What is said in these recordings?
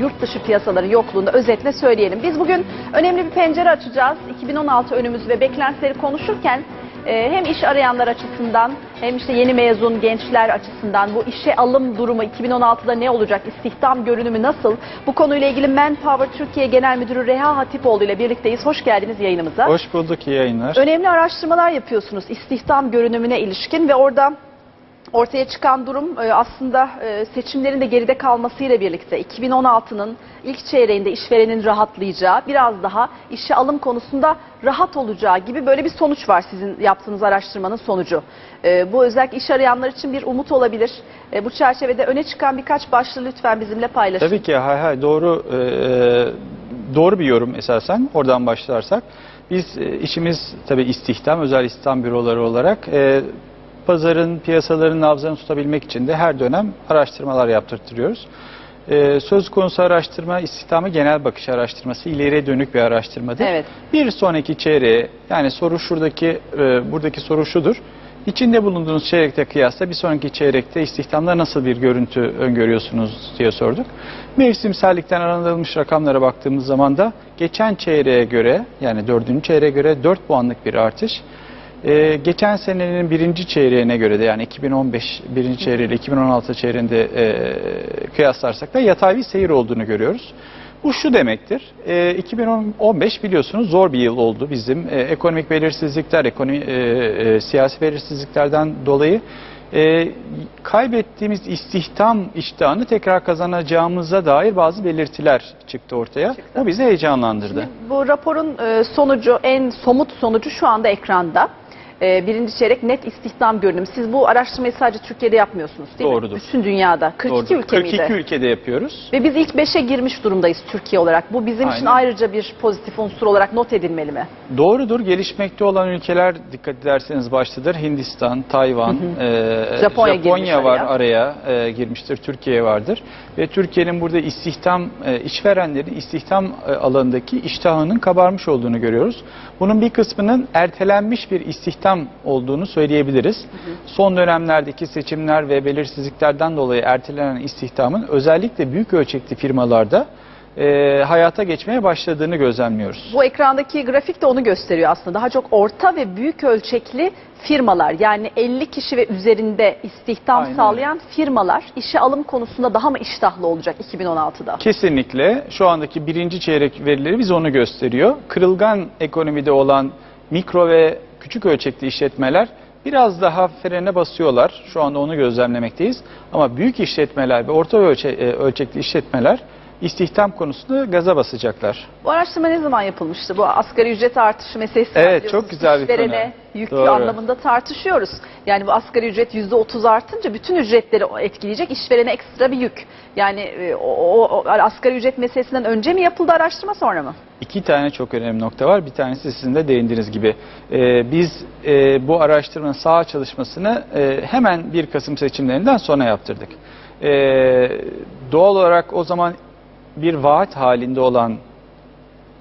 yurt dışı piyasaların yokluğunda özetle söyleyelim. Biz bugün önemli bir pencere açacağız. 2016 önümüz ve beklentileri konuşurken e, hem iş arayanlar açısından hem işte yeni mezun gençler açısından bu işe alım durumu 2016'da ne olacak? İstihdam görünümü nasıl? Bu konuyla ilgili Manpower Türkiye Genel Müdürü Reha Hatipoğlu ile birlikteyiz. Hoş geldiniz yayınımıza. Hoş bulduk, yayınlar. Önemli araştırmalar yapıyorsunuz istihdam görünümüne ilişkin ve orada ortaya çıkan durum e, aslında e, seçimlerin de geride kalmasıyla birlikte 2016'nın ilk çeyreğinde işverenin rahatlayacağı, biraz daha işe alım konusunda rahat olacağı gibi böyle bir sonuç var sizin yaptığınız araştırmanın sonucu. E, Bu özellikle iş arayanlar için bir umut olabilir. Bu çerçevede öne çıkan birkaç başlığı lütfen bizimle paylaşın. Tabii ki hay hay doğru doğru bir yorum esasen oradan başlarsak. Biz işimiz tabii istihdam, özel istihdam büroları olarak pazarın, piyasaların nabzını tutabilmek için de her dönem araştırmalar yaptırtıyoruz. E, söz konusu araştırma istihdamı genel bakış araştırması, ileriye dönük bir araştırmadır. Evet. Bir sonraki çeyreğe yani soru şuradaki e, buradaki soru şudur. İçinde bulunduğunuz çeyrekte kıyasla bir sonraki çeyrekte istihdamda nasıl bir görüntü öngörüyorsunuz diye sorduk. Mevsimsellikten aranılmış rakamlara baktığımız zaman da geçen çeyreğe göre yani dördüncü çeyreğe göre 4 puanlık bir artış. Ee, geçen senenin birinci çeyreğine göre de yani 2015 birinci çeyreği ile 2016 çeyreğinde e, kıyaslarsak da yatay bir seyir olduğunu görüyoruz. Bu şu demektir. E, 2015 biliyorsunuz zor bir yıl oldu bizim. E, ekonomik belirsizlikler, ekonomi, e, e, siyasi belirsizliklerden dolayı e, kaybettiğimiz istihdam iştahını tekrar kazanacağımıza dair bazı belirtiler çıktı ortaya. Bu bizi heyecanlandırdı. Bu raporun e, sonucu, en somut sonucu şu anda ekranda. E, Birinci çeyrek net istihdam görünümü. Siz bu araştırmayı sadece Türkiye'de yapmıyorsunuz değil Doğrudur. mi? Bütün dünyada. 42 Doğrudur. ülke 42 miydi? ülkede yapıyoruz. Ve biz ilk 5'e girmiş durumdayız Türkiye olarak. Bu bizim için Aynen. ayrıca bir pozitif unsur olarak not edilmeli mi? Doğrudur. Gelişmekte olan ülkeler dikkat ederseniz baştadır. Hindistan, Tayvan, e, Japonya girmiş var araya. araya e, girmiştir. Türkiye vardır. Ve Türkiye'nin burada istihdam, e, işverenlerin istihdam e, alanındaki iştahının kabarmış olduğunu görüyoruz. Bunun bir kısmının ertelenmiş bir istihdam olduğunu söyleyebiliriz. Son dönemlerdeki seçimler ve belirsizliklerden dolayı ertelenen istihdamın özellikle büyük ölçekli firmalarda e, hayata geçmeye başladığını gözlemliyoruz. Bu ekrandaki grafik de onu gösteriyor aslında. Daha çok orta ve büyük ölçekli firmalar yani 50 kişi ve üzerinde istihdam Aynen sağlayan firmalar işe alım konusunda daha mı iştahlı olacak 2016'da? Kesinlikle şu andaki birinci çeyrek verileri biz onu gösteriyor. Kırılgan ekonomide olan mikro ve küçük ölçekli işletmeler biraz daha frene basıyorlar. Şu anda onu gözlemlemekteyiz. Ama büyük işletmeler ve orta e, ölçekli işletmeler istihdam konusunda gaza basacaklar. Bu araştırma ne zaman yapılmıştı? Bu asgari ücret artışı meselesi Evet, çok güzel bir konu. yüklü Doğru. anlamında tartışıyoruz. Yani bu asgari ücret %30 artınca bütün ücretleri etkileyecek, işverene ekstra bir yük. Yani e, o, o, o asgari ücret meselesinden önce mi yapıldı araştırma sonra mı? İki tane çok önemli nokta var. Bir tanesi sizin de değindiğiniz gibi. Ee, biz e, bu araştırmanın saha çalışmasını e, hemen 1 Kasım seçimlerinden sonra yaptırdık. Ee, doğal olarak o zaman bir vaat halinde olan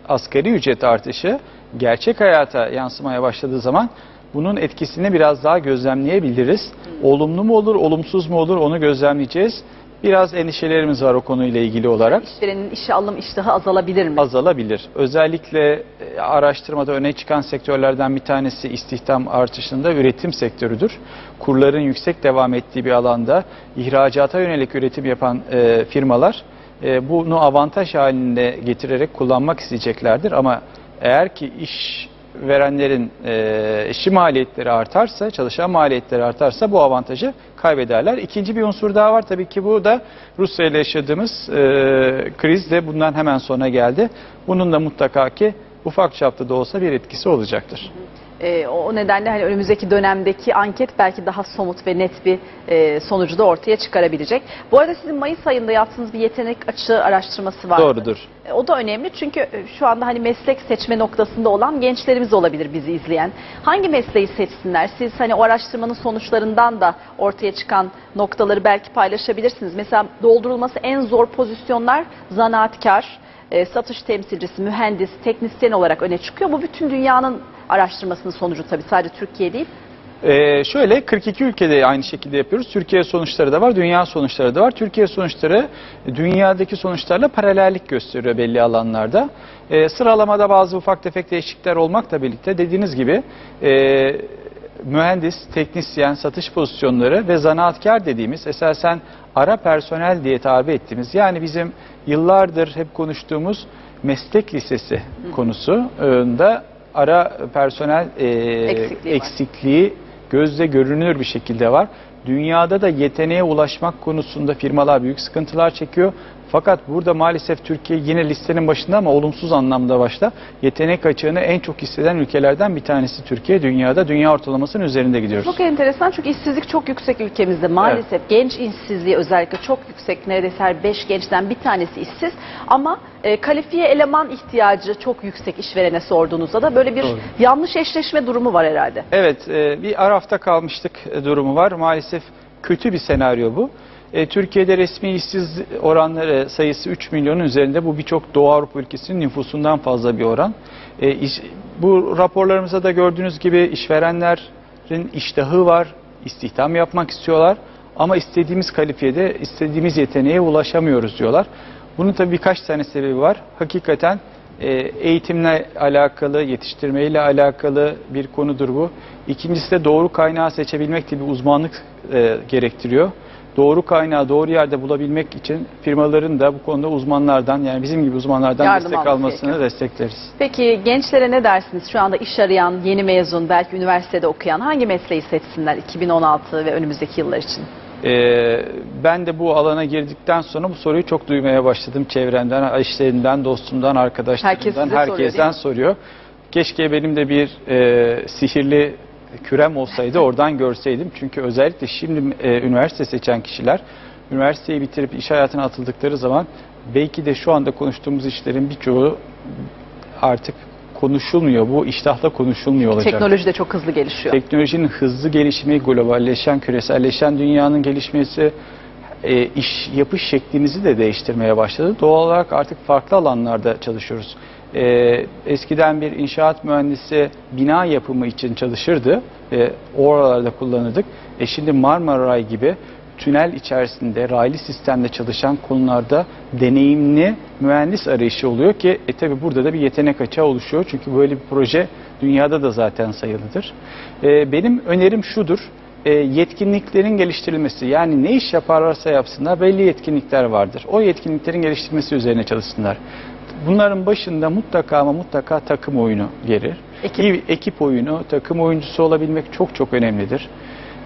asgari ücret artışı gerçek hayata yansımaya başladığı zaman bunun etkisini biraz daha gözlemleyebiliriz. Olumlu mu olur, olumsuz mu olur onu gözlemleyeceğiz. Biraz endişelerimiz var o konuyla ilgili olarak İşverenin işe alım iştahı azalabilir mi? azalabilir. Özellikle e, araştırmada öne çıkan sektörlerden bir tanesi istihdam artışında üretim sektörüdür. Kurların yüksek devam ettiği bir alanda ihracata yönelik üretim yapan e, firmalar e, bunu avantaj haline getirerek kullanmak isteyeceklerdir. Ama eğer ki iş verenlerin e, işçi maliyetleri artarsa, çalışan maliyetleri artarsa bu avantajı kaybederler. İkinci bir unsur daha var tabii ki bu da Rusya ile yaşadığımız e, kriz de bundan hemen sonra geldi. Bunun da mutlaka ki ufak çapta da olsa bir etkisi olacaktır. E, o nedenle hani önümüzdeki dönemdeki anket belki daha somut ve net bir e, sonucu da ortaya çıkarabilecek. Bu arada sizin Mayıs ayında yaptığınız bir yetenek açığı araştırması var. Doğrudur. E, O da önemli çünkü e, şu anda hani meslek seçme noktasında olan gençlerimiz olabilir bizi izleyen. Hangi mesleği seçsinler? Siz hani o araştırmanın sonuçlarından da ortaya çıkan noktaları belki paylaşabilirsiniz. Mesela doldurulması en zor pozisyonlar zanaatkar, e, satış temsilcisi, mühendis, teknisyen olarak öne çıkıyor. Bu bütün dünyanın araştırmasının sonucu tabii sadece Türkiye değil. Ee, şöyle 42 ülkede aynı şekilde yapıyoruz. Türkiye sonuçları da var, dünya sonuçları da var. Türkiye sonuçları dünyadaki sonuçlarla paralellik gösteriyor belli alanlarda. Ee, sıralamada bazı ufak tefek değişiklikler olmakla birlikte dediğiniz gibi e, mühendis, teknisyen, satış pozisyonları ve zanaatkar dediğimiz esasen ara personel diye tabir ettiğimiz yani bizim yıllardır hep konuştuğumuz meslek lisesi konusunda ara personel e, Eksikliği var. eksikliği gözle görünür bir şekilde var. Dünyada da yeteneğe ulaşmak konusunda firmalar büyük sıkıntılar çekiyor. Fakat burada maalesef Türkiye yine listenin başında ama olumsuz anlamda başta yetenek açığını en çok hisseden ülkelerden bir tanesi Türkiye. Dünyada dünya ortalamasının üzerinde gidiyoruz. Çok enteresan çünkü işsizlik çok yüksek ülkemizde maalesef. Genç işsizliği özellikle çok yüksek. Neredeyse her 5 gençten bir tanesi işsiz. Ama e, kalifiye eleman ihtiyacı çok yüksek işverene sorduğunuzda da böyle bir Doğru. yanlış eşleşme durumu var herhalde. Evet, e, bir arafta kalmıştık e, durumu var. Maalesef kötü bir senaryo bu. E, Türkiye'de resmi işsiz oranları sayısı 3 milyonun üzerinde. Bu birçok Doğu Avrupa ülkesinin nüfusundan fazla bir oran. E, bu raporlarımızda da gördüğünüz gibi işverenlerin iştahı var, istihdam yapmak istiyorlar. Ama istediğimiz kalifiyede, istediğimiz yeteneğe ulaşamıyoruz diyorlar. Bunun tabii birkaç tane sebebi var. Hakikaten e, eğitimle alakalı, yetiştirmeyle alakalı bir konudur bu. İkincisi de doğru kaynağı seçebilmek gibi uzmanlık gerektiriyor. Doğru kaynağı doğru yerde bulabilmek için firmaların da bu konuda uzmanlardan yani bizim gibi uzmanlardan Yardım destek alması almasını gerekiyor. destekleriz. Peki gençlere ne dersiniz? Şu anda iş arayan, yeni mezun, belki üniversitede okuyan hangi mesleği seçsinler 2016 ve önümüzdeki yıllar için? Ee, ben de bu alana girdikten sonra bu soruyu çok duymaya başladım çevremden, işlerinden, dostumdan, arkadaşlarımdan, soruyor, herkesten mi? soruyor. Keşke benim de bir e, sihirli kürem olsaydı oradan görseydim. Çünkü özellikle şimdi e, üniversite seçen kişiler üniversiteyi bitirip iş hayatına atıldıkları zaman belki de şu anda konuştuğumuz işlerin birçoğu artık konuşulmuyor. Bu iştahla konuşulmuyor olacak. Teknoloji de çok hızlı gelişiyor. Teknolojinin hızlı gelişimi, globalleşen, küreselleşen dünyanın gelişmesi e, iş yapış şeklinizi de değiştirmeye başladı. Doğal olarak artık farklı alanlarda çalışıyoruz. E, eskiden bir inşaat mühendisi bina yapımı için çalışırdı. E, oralarda kullanırdık. E, şimdi Marmaray gibi tünel içerisinde raylı sistemde çalışan konularda deneyimli mühendis arayışı oluyor ki e tabi burada da bir yetenek açığı oluşuyor. Çünkü böyle bir proje dünyada da zaten sayılıdır. E, benim önerim şudur. E, yetkinliklerin geliştirilmesi yani ne iş yaparlarsa yapsınlar belli yetkinlikler vardır. O yetkinliklerin geliştirilmesi üzerine çalışsınlar. Bunların başında mutlaka ama mutlaka takım oyunu gelir. Ekip. Bir ekip oyunu, takım oyuncusu olabilmek çok çok önemlidir.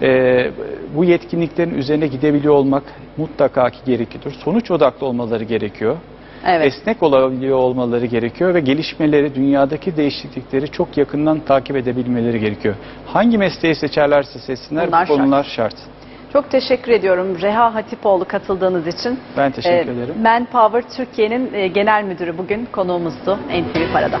Ee, bu yetkinliklerin üzerine gidebiliyor olmak mutlaka ki gerekiyor. Sonuç odaklı olmaları gerekiyor. Evet. Esnek olabiliyor olmaları gerekiyor ve gelişmeleri, dünyadaki değişiklikleri çok yakından takip edebilmeleri gerekiyor. Hangi mesleği seçerlerse seçsinler Bunlar bu konular şart. Çok teşekkür ediyorum Reha Hatipoğlu katıldığınız için. Ben teşekkür Ee, ederim. Manpower Türkiye'nin e, genel müdürü bugün konuğumuzdu NTV Para'da.